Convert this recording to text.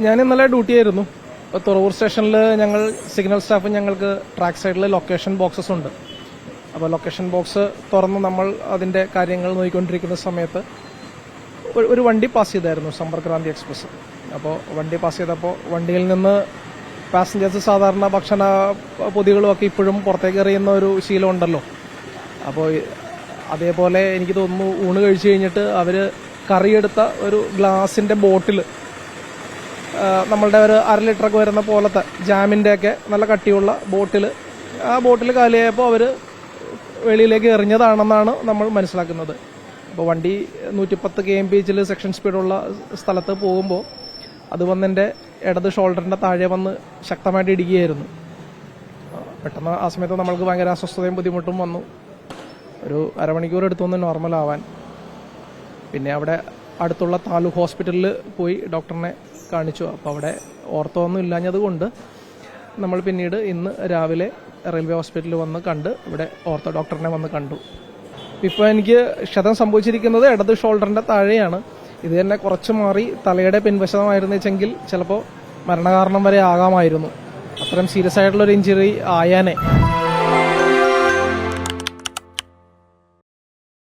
ഞാൻ ഇന്നലെ ഡ്യൂട്ടി ആയിരുന്നു. തുറവൂർ സ്റ്റേഷനിൽ ഞങ്ങൾ സിഗ്നൽ സ്റ്റാഫ് ഞങ്ങൾക്ക് ട്രാക്ക് സൈഡിൽ ലൊക്കേഷൻ ബോക്സസ് ഉണ്ട്. അപ്പോൾ ലൊക്കേഷൻ ബോക്സ് തുറന്ന് നമ്മൾ അതിന്റെ കാര്യങ്ങൾ നോക്കിക്കൊണ്ടിരിക്കുന്ന സമയത്ത് ഒരു- വണ്ടി പാസ് ചെയ്തായിരുന്നു സമ്പർക്രാന്തി എക്സ്പ്രസ് അപ്പോൾ വണ്ടി പാസ് ചെയ്തപ്പോൾ വണ്ടിയിൽ നിന്ന് പാസഞ്ചേഴ്സ് സാധാരണ ഭക്ഷണ പൊതികളും ഒക്കെ ഇപ്പോഴും പുറത്തേക്ക് എറിയുന്ന ഒരു ശീലം ഉണ്ടല്ലോ. അപ്പോൾ അതേപോലെ എനിക്ക് തോന്നുന്നു ഊണ് കഴിച്ചു കഴിഞ്ഞിട്ട് അവർ കറിയെടുത്ത ഒരു ഗ്ലാസിന്റെ ബോട്ടിൽ നമ്മളുടെ ഒരു അര ലിറ്ററൊക്കെ വരുന്ന പോലത്തെ ജാമിന്റെ ഒക്കെ നല്ല കട്ടിയുള്ള ബോട്ടിൽ ആ ബോട്ടിൽ കാലിയായപ്പോൾ അവർ വെളിയിലേക്ക് എറിഞ്ഞതാണെന്നാണ് നമ്മൾ മനസ്സിലാക്കുന്നത്. അപ്പോൾ വണ്ടി നൂറ്റിപ്പത്ത് കെ എം പി എച്ചിൽ സെക്ഷൻ സ്പീഡുള്ള സ്ഥലത്ത് പോകുമ്പോൾ അത് വന്നെന്റെ ഇടത് ഷോൾഡറിന്റെ താഴെ വന്ന് ശക്തമായിട്ട് ഇടിക്കുകയായിരുന്നു പെട്ടെന്ന് ആ സമയത്ത് നമ്മൾക്ക് ഭയങ്കര അസ്വസ്ഥതയും ബുദ്ധിമുട്ടും വന്നു. ഒരു അരമണിക്കൂർ എടുത്തു വന്ന് നോർമൽ ആവാൻ. പിന്നെ അവിടെ അടുത്തുള്ള താലൂക്ക് ഹോസ്പിറ്റലിൽ പോയി ഡോക്ടറിനെ കാണിച്ചു. അപ്പോൾ അവിടെ ഓർത്തോ ഒന്നും ഇല്ലാഞ്ഞത് നമ്മൾ പിന്നീട് ഇന്ന് രാവിലെ റെയിൽവേ ഹോസ്പിറ്റലിൽ വന്ന് കണ്ട് ഇവിടെ ഓർത്തോ ഡോക്ടറിനെ വന്ന് കണ്ടു. ഇപ്പോൾ എനിക്ക് ക്ഷതം സംഭവിച്ചിരിക്കുന്നത് ഇടത് ഷോൾഡറിന്റെ താഴെയാണ്. ഇത് തന്നെ കുറച്ച് മാറി തലയുടെ പിൻവശമായിരുന്നു വെച്ചെങ്കിൽ ചിലപ്പോൾ മരണകാരണം വരെ ആകാമായിരുന്നു. അത്രയും സീരിയസ് ആയിട്ടുള്ള ഒരു ഇഞ്ചുറി ആയാനേ.